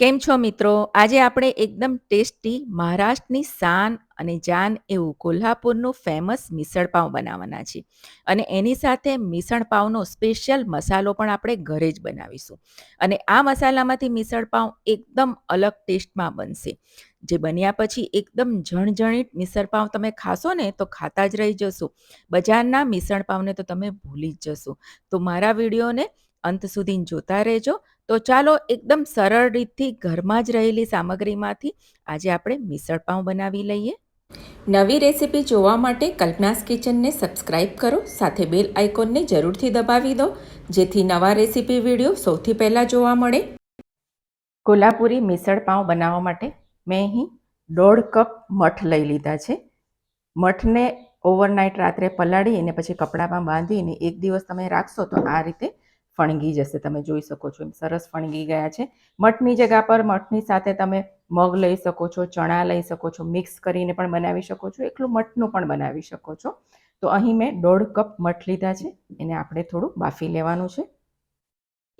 કેમ છો મિત્રો? આજે આપણે એકદમ ટેસ્ટી, મહારાષ્ટ્રની શાન અને જાન એવું કોલ્હાપુરનું ફેમસ મિસળ પાવ બનાવવાના છે અને એની સાથે મિસળ પાવનો સ્પેશિયલ મસાલો પણ આપણે ઘરે જ બનાવીશું. અને આ મસાલામાંથી મિસળ પાવ એકદમ અલગ ટેસ્ટમાં બનશે. જે બન્યા પછી એકદમ જણજણીત મિસળ પાવ તમે ખાશો ને તો ખાતા જ રહી જશો. બજારના મિસળ પાવને તો તમે ભૂલી જ જશો. તો મારા વિડીયોને અંત સુધી જોતા રહેજો. તો ચાલો એકદમ સરળ રીતથી ઘરમાં જ રહેલી સામગ્રીમાંથી આજે આપણે મિસળ પાઉં બનાવી લઈએ. નવી રેસીપી જોવા માટે કલ્પનાસ કિચનને સબસ્ક્રાઇબ કરો સાથે બેલ આઇકોનને જરૂરથી દબાવી દો જેથી નવા રેસીપી વીડિયો સૌથી પહેલાં જોવા મળે. કોલ્હાપુરી મિસળ પાઉં બનાવવા માટે મેં અહીં દોઢ કપ મઠ લઈ લીધા છે. મઠને ઓવરનાઇટ રાત્રે પલાળી અને પછી કપડામાં બાંધીને એક દિવસ તમે રાખશો તો આ રીતે ફણગી જશે, તમે જોઈ શકો છો. એમ સરસ ફણગી ગયા છે. મઠની જગ્યા પર મઠની સાથે તમે મગ લઈ શકો છો, ચણા લઈ શકો છો, મિક્સ કરીને પણ બનાવી શકો છો, એકલું મઠનું પણ બનાવી શકો છો. તો અહીં મેં દોઢ કપ મઠ લીધા છે, એને આપણે થોડું બાફી લેવાનું છે.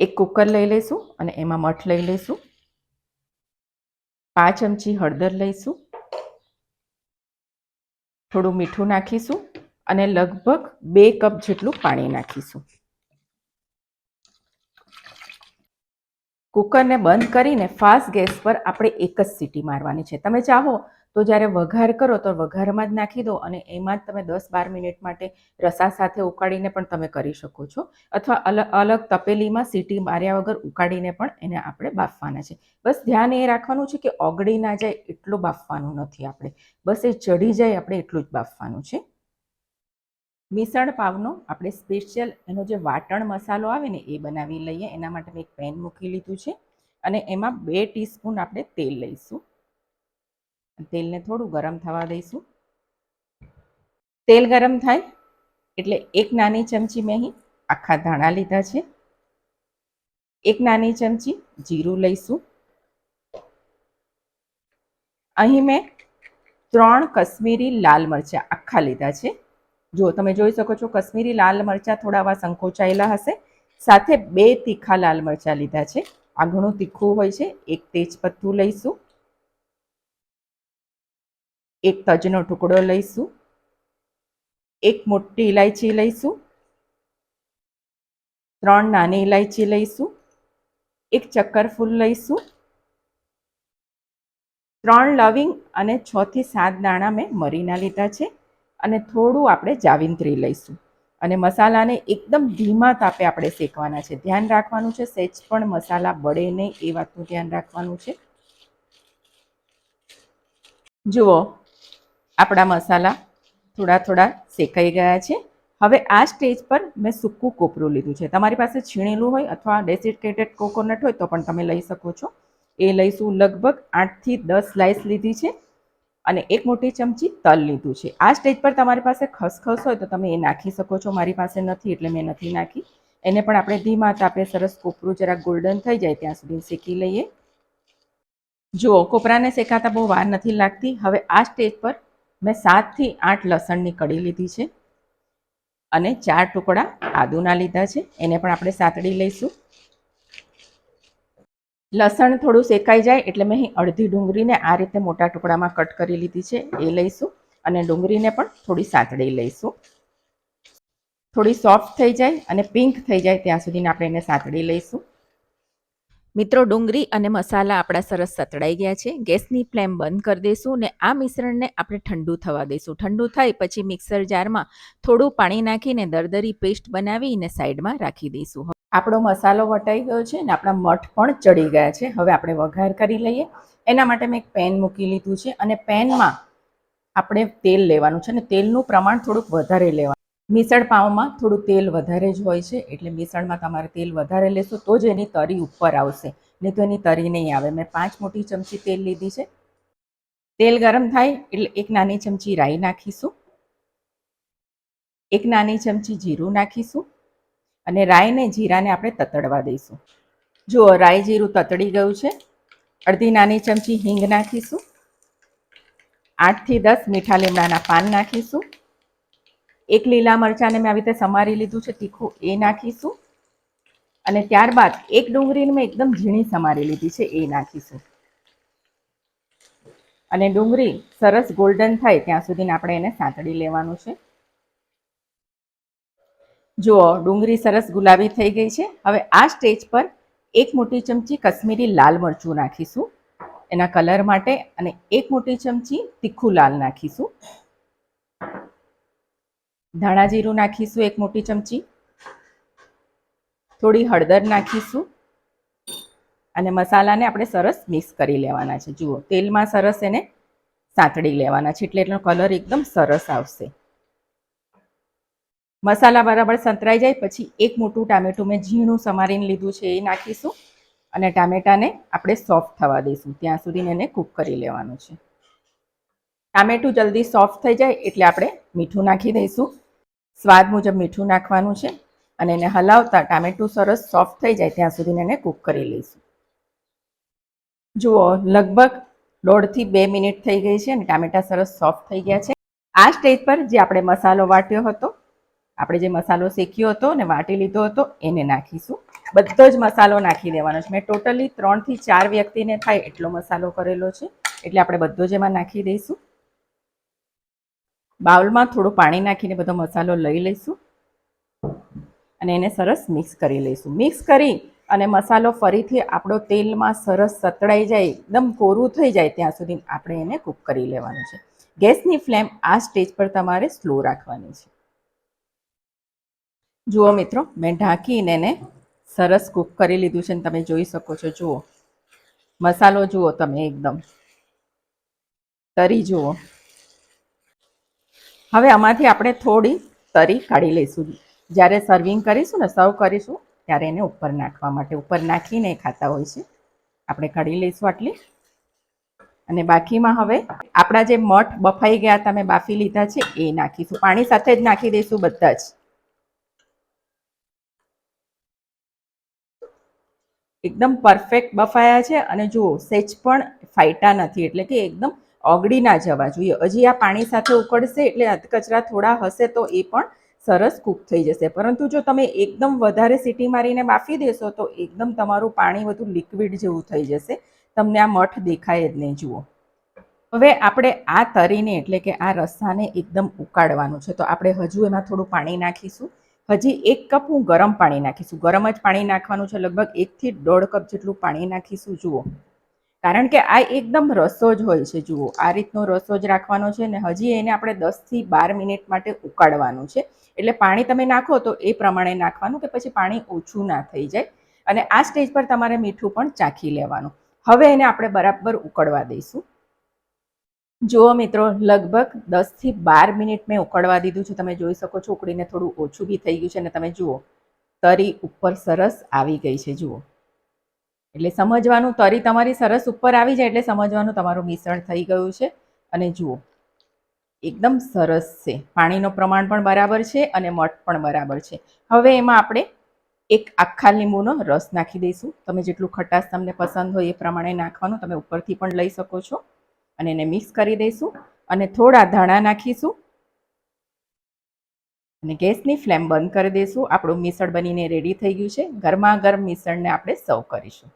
એક કુકર લઈ લઈશું અને એમાં મઠ લઈ લઈશું. પાંચ ચમચી હળદર લઈશું. થોડું મીઠું નાખીશું અને લગભગ બે કપ જેટલું પાણી નાખીશું. કુકરને બંધ કરીને ફાસ્ટ ગેસ પર આપણે એક જ સીટી મારવાની છે. તમે ચાહો તો જ્યારે વઘાર કરો તો વઘારમાં જ નાખી દો અને એમાં જ તમે દસ બાર મિનિટ માટે રસા સાથે ઉકાળીને પણ તમે કરી શકો છો. અથવા અલગ અલગ તપેલીમાં સીટી માર્યા વગર ઉકાળીને પણ એને આપણે બાફવાના છે. બસ ધ્યાન એ રાખવાનું છે કે ઓગળી ના જાય એટલું બાફવાનું નથી આપણે. બસ એ ચડી જાય આપણે એટલું જ બાફવાનું છે. મિસળ પાવનો આપણે સ્પેશિયલ એનો જે વાટણ મસાલો આવે ને, એ બનાવી લઈએ. એના માટે મેં એક પેન મૂકી લીધું છે અને એમાં બે ટીસ્પૂન આપણે તેલ લઈશું. તેલને થોડું ગરમ થવા દઈશું. તેલ ગરમ થાય એટલે એક નાની ચમચી મેં અહીં આખા ધાણા લીધા છે. એક નાની ચમચી જીરું લઈશું. અહીં મેં ત્રણ કશ્મીરી લાલ મરચાં આખા લીધા છે. જો તમે જોઈ શકો છો, કશ્મીરી લાલ મરચાં થોડા આવા સંકોચાયેલા હશે. સાથે બે તીખા લાલ મરચાં લીધા છે. આ ઘણું તીખું હોય છે. એક તેજપત્તું લઈશું. એક તજનો ટુકડો લઈશું. એક મોટી ઇલાયચી લઈશું. ત્રણ નાની ઇલાયચી લઈશું. એક ચક્કરફૂલ લઈશું. ત્રણ લવિંગ અને છથી સાત દાણા મેં મરીના લીધા છે. અને થોડું આપણે જાવિંત્રી લઈશું. અને મસાલાને એકદમ ધીમા તાપે આપણે શેકવાના છે. ધ્યાન રાખવાનું છે સહેજ પણ મસાલા બળે નહીં, એ વાતનું ધ્યાન રાખવાનું છે. જુઓ, આપણા મસાલા થોડા થોડા શેકાઈ ગયા છે. હવે આ સ્ટેજ પર મેં સૂકું કોપરું લીધું છે. તમારી પાસે છીણેલું હોય અથવા ડેસિકેટેડ કોકોનટ હોય તો પણ તમે લઈ શકો છો. એ લઈશું લગભગ આઠથી દસ સ્લાઇસ લીધી છે. અને એક મોટી ચમચી તલ લીધું છે. આ સ્ટેજ પર તમારી પાસે ખસખસ હોય તો તમે એ નાખી શકો છો. મારી પાસે નથી એટલે મેં નથી નાખી. એને પણ આપણે ધીમા તાપે સરસ કોપરું જરાક ગોલ્ડન થઈ જાય ત્યાં સુધી શેકી લઈએ. જુઓ કોપરાને શેકાતા બહુ વાર નથી લાગતી, હવે આ સ્ટેજ પર મેં સાતથી આઠ લસણની કડી લીધી છે અને ચાર ટુકડા આદુના લીધા છે. એને પણ આપણે સાતડી લઈશું. લસણ થોડું શેકાઈ જાય એટલે મેં અહીં અડધી ડુંગળીને આ રીતે મોટા ટુકડામાં કટ કરી લીધી છે, એ લઈશું અને ડુંગળીને પણ થોડી સાતળી લઈશું. થોડી સોફ્ટ થઈ જાય અને પિંક થઈ જાય ત્યાં સુધીને આપણે એને સાતળી લઈશું. મિત્રો, ડુંગળી અને મસાલા આપણા સરસ સતળાઈ ગયા છે. ગેસની ફ્લેમ બંધ કરી દઈશું ને આ મિશ્રણને આપણે ઠંડુ થવા દઈશું. ઠંડુ થાય પછી મિક્સર જારમાં થોડું પાણી નાખીને દરદરી પેસ્ટ બનાવીને સાઈડમાં રાખી દઈશું. આપણો મસાલો વટાઈ ગયો છે ને આપણા મઠ પણ ચડી ગયા છે. હવે આપણે વઘાર કરી લઈએ. એના માટે મેં એક પેન મૂકી લીધું છે અને પેનમાં આપણે તેલ લેવાનું છે અને તેલનું પ્રમાણ થોડુંક વધારે લેવાનું મિસળ પાઉંમાં થોડું તેલ વધારે જ હોય છે, એટલે મિસળમાં તમારે તેલ વધારે લેશો તો જ એની તરી ઉપર આવશે, નહીં તો એની તરી નહીં આવે. મેં પાંચ મોટી ચમચી તેલ લીધી છે. તેલ ગરમ થાય એટલે એક નાની ચમચી રાઈ નાખીશું. એક નાની ચમચી જીરું નાખીશું અને રાઈને જીરાને આપણે તતડવા દઈશું. જુઓ રાઈ જીરું તતડી ગયું છે, અડધી નાની ચમચી હિંગ નાખીશું. આઠથી દસ મીઠા લીમડાના પાન નાખીશું. એક લીલા મરચાંને મેં આવી રીતે સમારી લીધું છે, તીખું એ નાખીશું. અને ત્યારબાદ એક ડુંગળીને મેં એકદમ ઝીણી સમારી લીધી છે, એ નાખીશું. અને ડુંગળી સરસ ગોલ્ડન થાય ત્યાં સુધી આપણે એને સાંતળી લેવાનું છે. જુઓ, ડુંગળી સરસ ગુલાબી થઈ ગઈ છે. હવે આ સ્ટેજ પર એક મોટી ચમચી કશ્મીરી લાલ મરચું નાખીશું. એના કલર માટે અને એક મોટી ચમચી તીખું લાલ નાખીશું. ધાણા જીરું નાખીશું એક મોટી ચમચી. થોડી હળદર નાખીશું. અને મસાલાને આપણે સરસ મિક્સ કરી લેવાના છે. જુઓ, તેલમાં સરસ એને સાંતળી લેવાના છે. એટલે એનો કલર એકદમ સરસ આવશે. મસાલા બરાબર સંતરાઈ જાય, પછી એક મોટું ટામેટું મેં ઝીણું સમારીને લીધું છે, એ નાખીશું. અને ટામેટાને આપણે સોફ્ટ થવા દઈશું. ત્યાં સુધી એને કૂક કરી લેવાનું છે. ટામેટું જલ્દી સોફ્ટ થઈ જાય, એટલે આપણે મીઠું નાખી દઈશું. સ્વાદ મુજબ મીઠું નાખવાનું છે અને એને હલાવતા ટામેટું સરસ સોફ્ટ થઈ જાય ત્યાં સુધી એને કૂક કરી લઈશું. જુઓ, લગભગ દોઢથી બે મિનિટ થઈ ગઈ છે અને ટામેટા સરસ સોફ્ટ થઈ ગયા છે. આ સ્ટેજ પર જે આપણે મસાલો વાટ્યો હતો, આપણે જે મસાલો શેક્યો હતો અને વાટી લીધો હતો, એને નાખીશું. બધો જ મસાલો નાખી દેવાનો છે. મેં ટોટલી ત્રણથી ચાર વ્યક્તિને થાય એટલો મસાલો કરેલો છે. એટલે આપણે બધો જ એમાં નાખી દઈશું. બાઉલમાં થોડું પાણી નાખીને બધો મસાલો લઈ લઈશું. અને એને સરસ મિક્સ કરી લઈશું. મિક્સ કરી અને મસાલો ફરીથી આપણો તેલમાં સરસ સતળાઈ જાય, એકદમ કોરું થઈ જાય ત્યાં સુધી આપણે એને કૂક કરી લેવાનું છે. ગેસની ફ્લેમ આ સ્ટેજ પર તમારે સ્લો રાખવાની છે. જુઓ મિત્રો, મેં ઢાંકીને એને સરસ કૂક કરી લીધું છે ને તમે જોઈ શકો છો, જુઓ. મસાલો જુઓ તમે એકદમ. તરી જુઓ. હવે આમાંથી આપણે થોડી તરી કાઢી લઈશું. જ્યારે સર્વિંગ કરીશું ને સર્વ કરીશું, ત્યારે એને ઉપર નાખવા માટે. ઉપર નાખીને ખાતા હોય છે. આપણે કાઢી લઈશું આટલી. અને બાકીમાં હવે આપણા જે મઠ બફાઈ ગયા તમે બાફી લીધા છે, એ નાખીશું. પાણી સાથે જ નાખી દઈશું બધા જ. એકદમ પરફેક્ટ બફાયા છે. અને જુઓ, સેજ પણ ફાઈટા નથી. એટલે કે એકદમ ઓગળી ના જવા જોઈએ. હજી આ પાણી સાથે ઉકળશે એટલે કચરા થોડા હશે તો એ પણ સરસ કૂક થઈ જશે. પરંતુ જો તમે એકદમ વધારે સીટી મારીને બાફી દેશો તો એકદમ તમારું પાણી બધું લિક્વિડ જેવું થઈ જશે. તમને આ મઠ દેખાય જ નહીં, જુઓ. હવે આપણે આ તરીને એટલે કે આ રસાને એકદમ ઉકાળવાનું છે. તો આપણે હજુ એમાં થોડું પાણી નાખીશું. હજી એક કપ હું ગરમ પાણી નાખીશું. ગરમ જ પાણી નાખવાનું છે. લગભગ એકથી દોઢ કપ જેટલું પાણી નાખીશું, જુઓ. કારણ કે આ એકદમ રસો જ હોય છે, જુઓ. આ રીતનો રસો જ રાખવાનો છે ને હજી એને આપણે દસથી બાર મિનિટ માટે ઉકાળવાનું છે. એટલે પાણી તમે નાખો તો એ પ્રમાણે નાખવાનું કે પછી પાણી ઓછું ના થઈ જાય. અને આ સ્ટેજ પર તમારે મીઠું પણ ચાખી લેવાનું. હવે એને આપણે બરાબર ઉકળવા દઈશું. જુઓ મિત્રો, લગભગ દસથી બાર મિનિટ મેં ઉકળવા દીધું છે. તમે જોઈ શકો છો, ઉકળીને થોડું ઓછું બી થઈ ગયું છે અને તમે જુઓ. તરી ઉપર સરસ આવી ગઈ છે, જુઓ. એટલે સમજવાનું, તરી તમારી સરસ ઉપર આવી જાય એટલે સમજવાનું તમારું મિશ્રણ થઈ ગયું છે. અને જુઓ, એકદમ સરસ છે. પાણીનું પ્રમાણ પણ બરાબર છે અને મઠ પણ બરાબર છે. હવે એમાં આપણે એક આખા લીંબુનો રસ નાખી દઈશું. તમે જેટલું ખટાશ તમને પસંદ હોય એ પ્રમાણે નાખવાનું. તમે ઉપરથી પણ લઈ શકો છો. અને એને મિક્સ કરી દઈશું. અને થોડા ધાણા નાખીશું. અને ગેસની ફ્લેમ બંધ કરી દઈશું. આપણું મિસળ બનીને રેડી થઈ ગયું છે. ગરમા ગરમ મિસળને આપણે સર્વ કરીશું.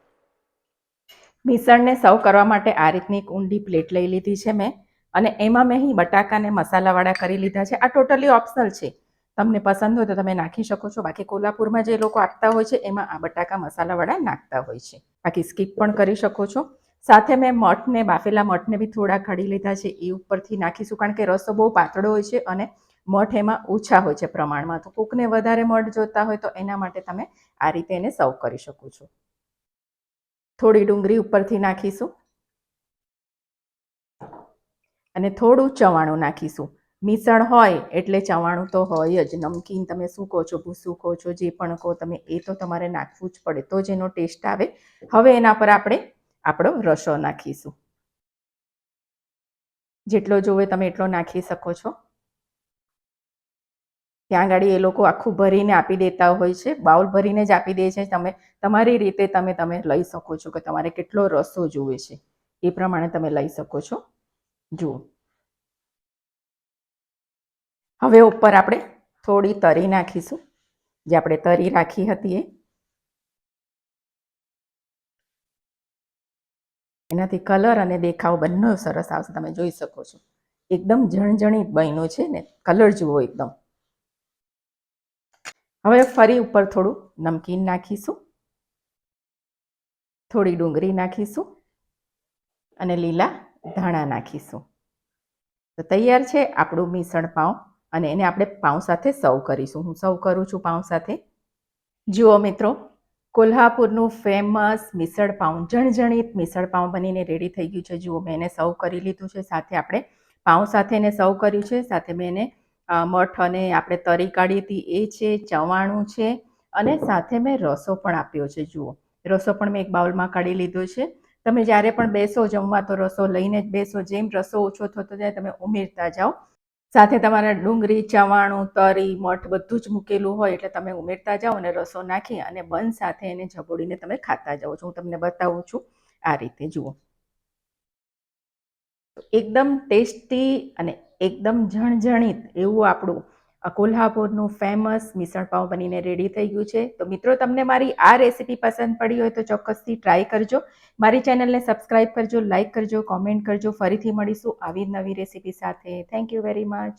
મિસળને સર્વ કરવા માટે આ રીતની એક ઊંડી પ્લેટ લઈ લીધી છે મેં. અને એમાં મેં અહીં બટાકાને મસાલાવાળા કરી લીધા છે. આ ટોટલી ઓપ્શનલ છે. તમને પસંદ હોય તો તમે નાખી શકો છો. બાકી કોલ્હાપુરમાં જે લોકો આપતા હોય છે, એમાં આ બટાકા મસાલાવાળા નાખતા હોય છે. બાકી સ્કીપ પણ કરી શકો છો. સાથે મેં મઠને બાફેલા મઠને બી થોડા ખડી લીધા છે. એ ઉપરથી નાખીશું કારણ કે રસો બહુ પાતળો હોય છે અને મઠ એમાં ઓછા હોય છે પ્રમાણમાં. તો કોકને વધારે મઠ જોતા હોય તો એના માટે તમે આ રીતે એને સર્વ કરી શકો છો. થોડી ડુંગળી ઉપરથી નાખીશું. અને થોડું ચવાણું નાખીશું. મિસળ હોય એટલે ચવાણું તો હોય જ. નમકીન તમે શું કહો છો, ભૂસું કહો છો, જે પણ કહો તમે, એ તો તમારે નાખવું જ પડે. તો જ એનો ટેસ્ટ આવે. હવે એના પર આપણે આપણો રસો નાખીશું. જેટલો જોવે તમે એટલો નાખી શકો છો. ત્યાં આગળ એ લોકો આખું ભરીને આપી દેતા હોય છે, બાઉલ ભરીને જ આપી દે છે. તમે, તમારી રીતે તમે તમે લઈ શકો છો કે તમારે કેટલો રસો જોવે છે, એ પ્રમાણે તમે લઈ શકો છો. જુઓ. હવે ઉપર આપણે થોડી તરી નાખીશું, જે આપણે તરી રાખી હતી એનાથી કલર અને દેખાવ બંને સરસ આવશે, તમે જોઈ શકો છો. એકદમ જણજણીત બન્યું છે ને, કલર જુઓ એકદમ. હવે ફરી ઉપર થોડું નમકીન નાખીશું. થોડી ડુંગળી નાખીશું અને લીલા ધાણા નાખીશું. તો તૈયાર છે આપણું મિસળ પાઉં અને એને આપણે પાઉં સાથે સર્વ કરીશું. હું સર્વ કરું છું પાઉં સાથે. જુઓ મિત્રો, કોલ્હાપુરનું ફેમસ મિસળ પાઉં, જણજણિત મિસળ પાઉં બનીને રેડી થઈ ગયું છે. જુઓ મેં એને સર્વ કરી લીધું છે. સાથે આપણે પાઉં સાથે એને સર્વ કર્યું છે. સાથે મેં એને મઠ અને આપણે તરી કાઢી હતી, એ છે, ચવાણું છે અને સાથે મેં રસો પણ આપ્યો છે, જુઓ. રસો પણ મેં એક બાઉલમાં કાઢી લીધો છે. તમે જ્યારે પણ બેસો જમવા, તો રસો લઈને જ બેસો. જેમ રસો ઓછો થતો જાય, તમે ઉમેરતા જાઓ. સાથે તમારા ડુંગળી, ચવાણું, તરી, મઠ બધું જ મૂકેલું હોય, એટલે તમે ઉમેરતા જાઓ અને રસો નાખી અને બંધ સાથે એને ઝબોડીને તમે ખાતા જાઓ છો. હું તમને બતાવું છું આ રીતે, જુઓ. એકદમ ટેસ્ટી અને એકદમ જણજણિત એવું આપણું કોલ્હાપુરનું ફેમસ મિસળ પાઉં બનીને રેડી થઈ ગયું છે. તો મિત્રો, તમને મારી આ રેસીપી પસંદ પડી હોય તો ચોક્કસથી ટ્રાય કરજો. મારી ચેનલને સબસ્ક્રાઈબ કરજો લાઇક કરજો કોમેન્ટ કરજો. ફરીથી મળીશું આવી નવી રેસીપી સાથે. Thank you very much